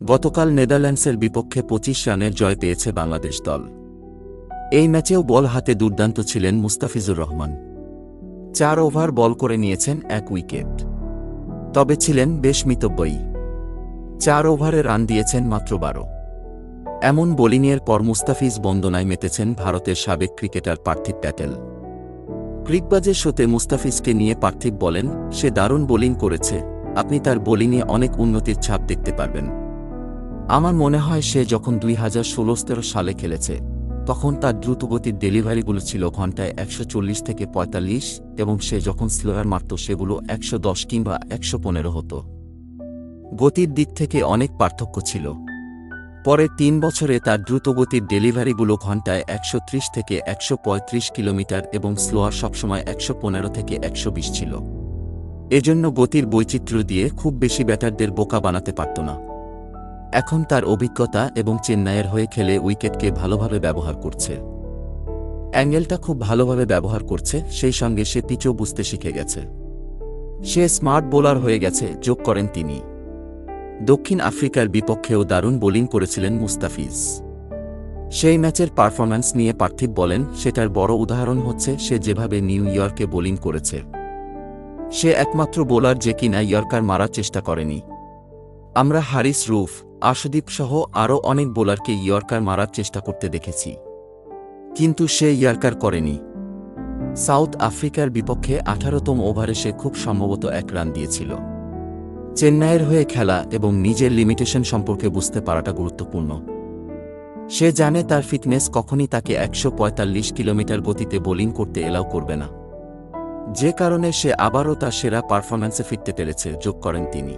গতকাল নেদারল্যান্ডসের বিপক্ষে পঁচিশ রানের জয় পেয়েছে বাংলাদেশ দল। এই ম্যাচেও বল হাতে দুর্দান্ত ছিলেন মুস্তাফিজুর রহমান। চার ওভার বল করে নিয়েছেন এক উইকেট। তবে ছিলেন বেশ মিতব্যয়ী। চার ওভারে রান দিয়েছেন মাত্র বারো। এমন বোলিংয়ের পর মুস্তাফিজ বন্দনায় মেতেছেন ভারতের সাবেক ক্রিকেটার পার্থিব প্যাটেল। ক্রিকবাজের শোতে মুস্তাফিজকে নিয়ে পার্থিব বলেন, সে দারুণ বোলিং করেছে। আপনি তার বোলিংয়ে অনেক উন্নতির ছাপ দেখতে পারবেন। আমার মনে হয় সে যখন দুই হাজার ষোলো তেরো সালে খেলেছে, তখন তার দ্রুতগতির ডেলিভারিগুলো ছিল ঘন্টায় একশো চল্লিশ থেকে পঁয়তাল্লিশ এবং সে যখন স্লোয়ার মারত সেগুলো একশো দশ কিংবা একশো পনেরো হতো। গতির দিক থেকে অনেক পার্থক্য ছিল। পরে তিন বছরে তার দ্রুতগতির ডেলিভারিগুলো ঘন্টায় একশো ত্রিশ থেকে একশো পঁয়ত্রিশ কিলোমিটার এবং স্লোয়ার সবসময় একশো পনেরো থেকে একশো বিশ ছিল। এজন্য গতির বৈচিত্র্য দিয়ে খুব বেশি ব্যাটারদের বোকা বানাতে পারত না। এখন তার অভিজ্ঞতা এবং চেন্নাইয়ের হয়ে খেলে উইকেটকে ভালোভাবে ব্যবহার করছে। অ্যাঙ্গেলটা খুব ভালোভাবে ব্যবহার করছে, সেই সঙ্গে সে পিচও বুঝতে শিখে গেছে। সে স্মার্ট বোলার হয়ে গেছে, যোগ করেন তিনি। দক্ষিণ আফ্রিকার বিপক্ষেও দারুণ বোলিং করেছিলেন মুস্তাফিজ। সেই ম্যাচের পারফরম্যান্স নিয়ে পার্থিব বলেন, সেটার বড় উদাহরণ হচ্ছে সে যেভাবে নিউ ইয়র্কে বোলিং করেছে। সে একমাত্র বোলার যে কিনা ইয়র্কার মারার চেষ্টা করেনি। আমরা হারিস রুফ আশদীপ সহ আরও অনেক বোলারকে ইয়র্কার মারার চেষ্টা করতে দেখেছি। কিন্তু সে ইয়র্কার করেনি। সাউথ আফ্রিকার বিপক্ষে আঠারোতম ওভারে সে খুব সম্ভবত এক রান দিয়েছিল। চেন্নাইয়ের হয়ে খেলা এবং নিজের লিমিটেশন সম্পর্কে বুঝতে পারাটা গুরুত্বপূর্ণ। সে জানে তার ফিটনেস কখনই তাকে একশো পঁয়তাল্লিশ কিলোমিটার গতিতে বোলিং করতে এলাও করবে না। যে কারণে সে আবারও তার সেরা পারফরম্যান্সে ফিরতে পেরেছে, যোগ করেন তিনি।